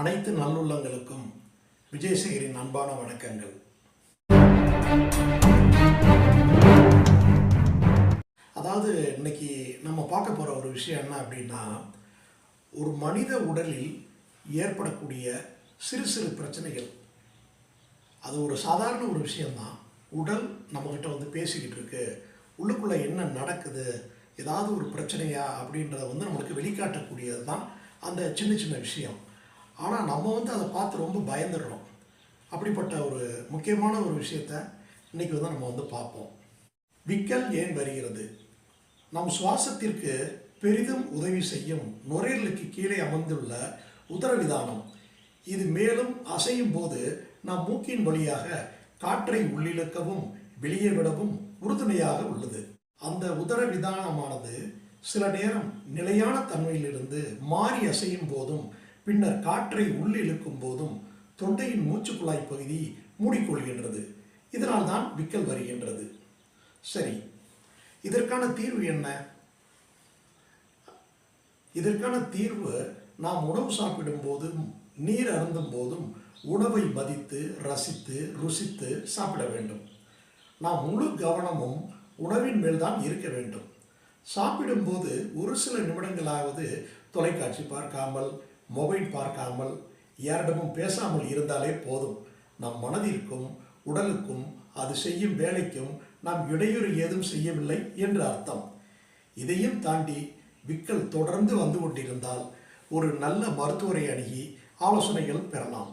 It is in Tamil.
அனைத்து நல்லுள்ளங்களுக்கும் விஜயசேகரின் அன்பான வணக்கங்கள். அதாவது இன்னைக்கு நம்ம பார்க்க போகிற ஒரு விஷயம் என்ன அப்படின்னா ஒரு மனித உடலில் ஏற்படக்கூடிய சிறு சிறு பிரச்சனைகள். அது ஒரு சாதாரண ஒரு விஷயம்தான். உடல் நம்மக்கிட்ட வந்து பேசிக்கிட்டு இருக்கு. உள்ளுக்குள்ளே என்ன நடக்குது? ஏதாவது ஒரு பிரச்சனையா அப்படின்றத வந்து நம்மளுக்கு வெளிக்காட்டக்கூடியது தான் அந்த சின்ன சின்ன விஷயம். ஆனால் நம்ம வந்து அதை பார்த்து ரொம்ப பயந்துடுறோம். அப்படிப்பட்ட ஒரு முக்கியமான ஒரு விஷயத்த இன்னைக்கு வந்து நம்ம வந்து பார்ப்போம். விக்கல் ஏன் வருகிறது? நம் சுவாசத்திற்கு பெரிதும் உதவி செய்யும் நுரையீரலுக்கு கீழே அமர்ந்துள்ள உதரவிதானம். இது மேலும் அசையும் போது நாம் மூக்கின் வழியாக காற்றை உள்ளிழுக்கவும் வெளியே விடவும் உறுதுணையாக உள்ளது. அந்த உதரவிதானமானது சில நேரம் நிலையான தன்மையிலிருந்து மாறி அசையும் போதும் பின்னர் காற்றை உள்ளிழுக்கும் போதும் தொண்டையின் மூச்சுக்குழாய் பகுதி மூடிக்கொள்கின்றது. இதனால் தான் விக்கல் வருகின்றது. சரி இதற்கான தீர்வு என்ன? இதற்கான தீர்வு நாம் உணவு சாப்பிடும் போதும் நீர் அருந்தும் போதும் உணவை மதித்து ரசித்து ருசித்து சாப்பிட வேண்டும். நாம் முழு கவனமும் உணவின் மேல்தான் இருக்க வேண்டும். சாப்பிடும்போது ஒரு சில நிமிடங்களாவது தொலைக்காட்சி பார்க்காமல் மொபைல் பார்க்காமல் யாரிடமும் பேசாமல் இருந்தாலே போதும். நம் மனதிற்கும் உடலுக்கும் அது செய்யும் வேலைக்கும் நாம் இடையூறு ஏதும் செய்யவில்லை என்று அர்த்தம். இதையும் தாண்டி விக்கல் தொடர்ந்து வந்து கொண்டிருந்தால் ஒரு நல்ல மருத்துவரை அணுகி ஆலோசனைகள் பெறலாம்.